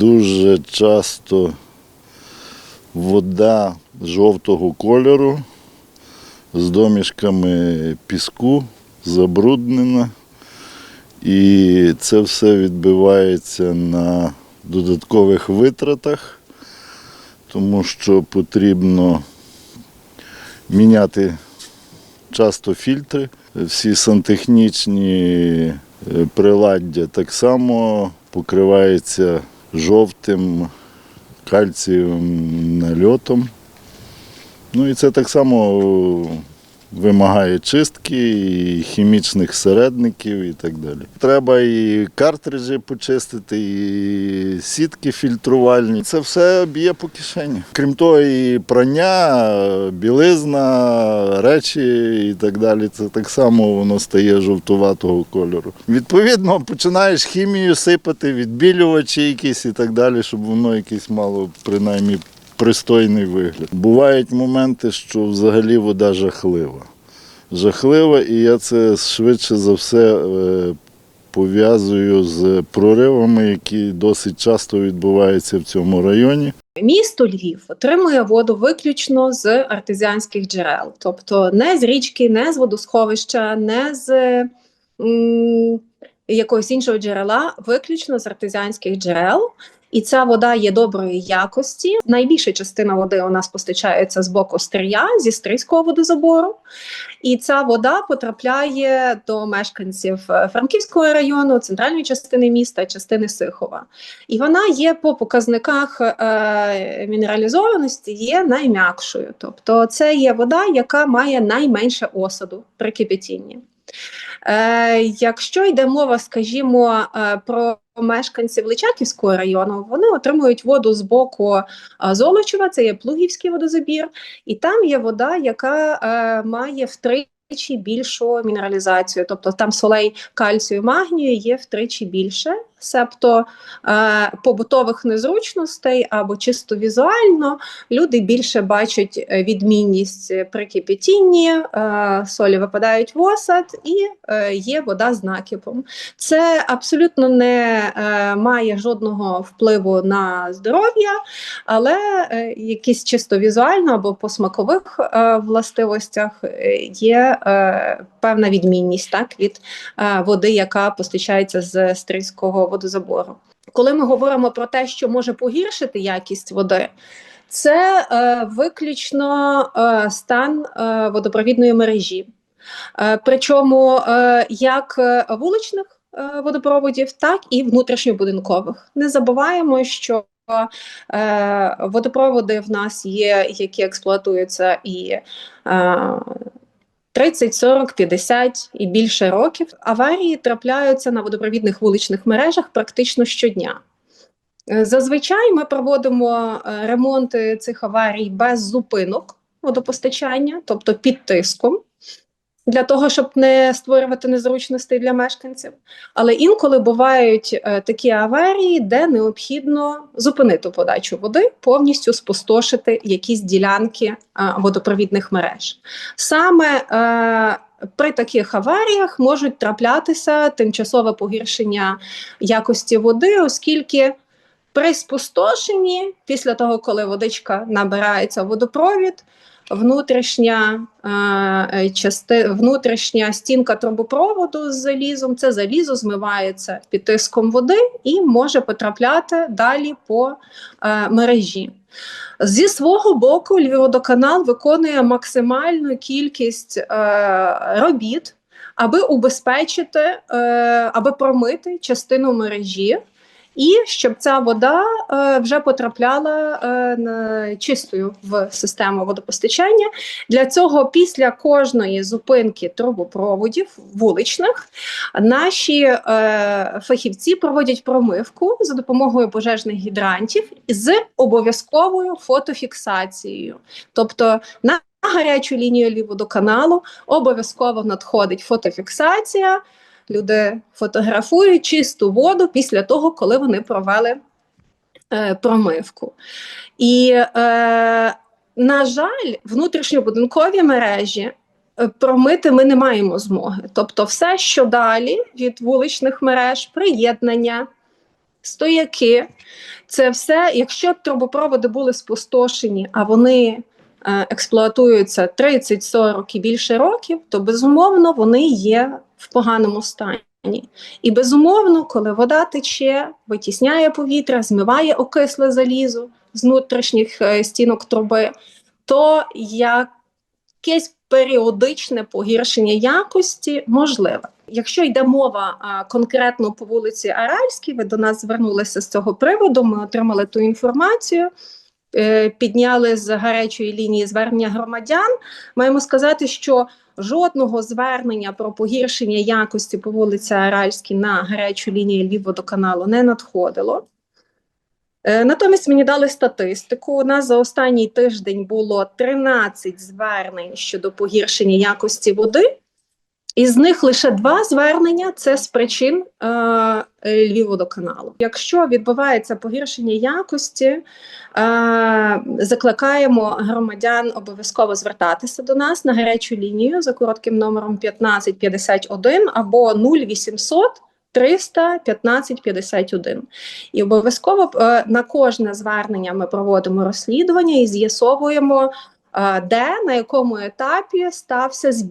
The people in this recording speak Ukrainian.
Дуже часто вода жовтого кольору з домішками піску, забруднена. І це все відбивається на додаткових витратах, тому що потрібно міняти часто фільтри. Всі сантехнічні е, приладдя так само покриваються жовтим кальцієвим нальотом. Ну і це так само вимагає чистки, і хімічних середників і так далі. Треба і картриджі почистити, і сітки фільтрувальні. Це все б'є по кишені. Крім того, і прання, білизна, речі і так далі. Це так само воно стає жовтуватого кольору. Відповідно, починаєш хімію сипати, відбілювачі якісь і так далі, щоб воно якесь мало принаймні пристойний вигляд. Бувають моменти, що взагалі вода жахлива. Жахлива, і я це швидше за все е, пов'язую з проривами, які досить часто відбуваються в цьому районі. Місто Львів отримує воду виключно з артезіанських джерел, тобто не з річки, не з водосховища, не з м, якогось іншого джерела, виключно з артезіанських джерел. І ця вода є доброї якості. Найбільша частина води у нас постачається з боку стрия зі стрийського водозабору. І ця вода потрапляє до мешканців е, Франківського району, центральної частини міста, частини Сихова. І вона є по показниках е, мінералізованості є найм'якшою. Тобто це є вода, яка має найменше осаду при кипятінні. Е, якщо йде мова, скажімо, е, про мешканців Личаківського району, вони отримують воду з боку е, Золочева, це є Плугівський водозабір, і там є вода, яка е, має втричі більшу мінералізацію, тобто там солей кальцію, магнію є втричі більше, себто е, побутових незручностей або чисто візуально люди більше бачать е, відмінність при кипятінні, е, солі випадають в осад і е, є вода з накипом. Це абсолютно не е, має жодного впливу на здоров'я, але е, якісь чисто візуально або по смакових е, властивостях е, є е, певна відмінність так, від е, води, яка постачається з стрийського водозабору. Коли ми говоримо про те, що може погіршити якість води, це е, виключно е, стан е, водопровідної мережі. Е, причому е, як е, вуличних е, водопроводів, так і внутрішньобудинкових. Не забуваємо, що е, водопроводи в нас є, які експлуатуються і е, 30, 40, 50 і більше років. Аварії трапляються на водопровідних вуличних мережах практично щодня. Е, Зазвичай ми проводимо е, ремонти цих аварій без зупинок водопостачання, тобто під тиском, для того, щоб не створювати незручностей для мешканців. Але інколи бувають е, такі аварії, де необхідно зупинити подачу води, повністю спустошити якісь ділянки е, водопровідних мереж. Саме е, при таких аваріях можуть траплятися тимчасове погіршення якості води, оскільки при спустошенні, після того, коли водичка набирається в водопровід, внутрішня, е, части, внутрішня стінка трубопроводу з залізом, це залізо змивається під тиском води і може потрапляти далі по е, мережі. Зі свого боку, Львівводоканал виконує максимальну кількість е, робіт, аби убезпечити, е, аби промити частину мережі. І щоб ця вода е, вже потрапляла е, чистою в систему водопостачання. Для цього після кожної зупинки трубопроводів вуличних наші е, фахівці проводять промивку за допомогою пожежних гідрантів з обов'язковою фотофіксацією. Тобто на гарячу лінію Ліводоканалу обов'язково надходить фотофіксація. Люди фотографують чисту воду після того, коли вони провели е, промивку. І, е, на жаль, внутрішньобудинкові мережі е, промити ми не маємо змоги. Тобто, все, що далі від вуличних мереж, приєднання, стояки. Це все, якщо трубопроводи були спустошені, а вони експлуатуються 30, 40 і більше років, то безумовно вони є в поганому стані. І безумовно, коли вода тече, витісняє повітря, змиває окисле залізо з внутрішніх е, стінок труби, то якесь періодичне погіршення якості можливе. Якщо йде мова а, конкретно по вулиці Аральській, ви до нас звернулися з цього приводу. Ми отримали ту інформацію. Е, Підняли з гарячої лінії звернення громадян. Маємо сказати, що жодного звернення про погіршення якості по вулиці Аральській на гарячу лінію Львівводоканалу не надходило. Е, Натомість мені дали статистику. У нас за останній тиждень було 13 звернень щодо погіршення якості води. Із них лише два звернення це з причин е, Львівводоканалу. Якщо відбувається погіршення якості, е, закликаємо громадян обов'язково звертатися до нас на гарячу лінію за коротким номером 1551 або 0800 300 15 51. І обов'язково е, на кожне звернення ми проводимо розслідування і з'ясовуємо, е, де на якому етапі стався збій.